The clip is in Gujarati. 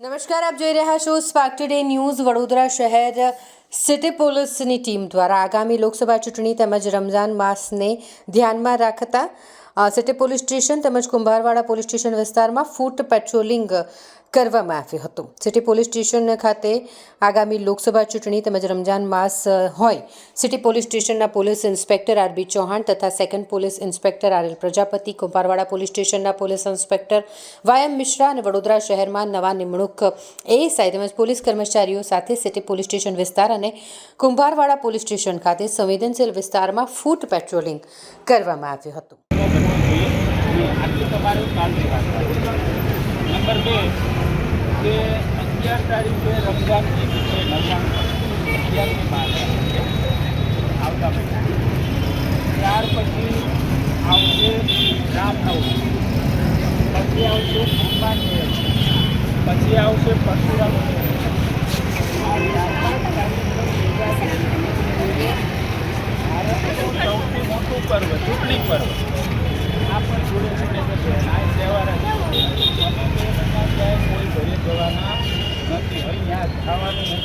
નમસ્કાર, આપ જોઈ રહ્યા છો સ્પાર્ક ટુડે ન્યૂઝ વડોદરા શહેર. સિટી પોલીસની ટીમ દ્વારા આગામી લોકસભા ચૂંટણી તેમજ રમઝાન માસને ધ્યાનમાં રાખતા સિટી પોલીસ સ્ટેશન તેમજ કુંભારવાડા પોલીસ સ્ટેશન વિસ્તારમાં ફૂટ પેટ્રોલિંગ કરવામાં આવ્યો હતો. સિટી પોલીસ સ્ટેશન ખાતે આગામી લોકસભા ચૂંટણી તેમજ રમજાન માસ હોય, સિટી પોલીસ સ્ટેશનના police inspector R B Chauhan તથા second police inspector R L Prajapati, Kumbharwada police સ્ટેશનના police inspector Y M Mishra અને વડોદરા શહેરમાં નવા નિમણૂક એએસઆઈ તેમજ પોલીસ કર્મચારીઓ સાથે સિટી પોલીસ સ્ટેશન વિસ્તાર અને કુંભારવાડા પોલીસ સ્ટેશન ખાતે સંવેદનશીલ વિસ્તારમાં ફૂટ પેટ્રોલિંગ કરવામાં આવ્યું હતું. નંબર બે કે અગિયાર તારીખે રમઝાન છે રમઝાન અગિયારમી માર્ચ આવતા મહિના ત્યાર પછી આવશે રામનવમી પછી આવશે હનુમાન જયંતિ પછી આવશે પરશુરામ ભારતનું સૌથી મોટું પર્વ, ચૂંટણી પર્વ. આ પણ જોડે જોડે ખાવાનું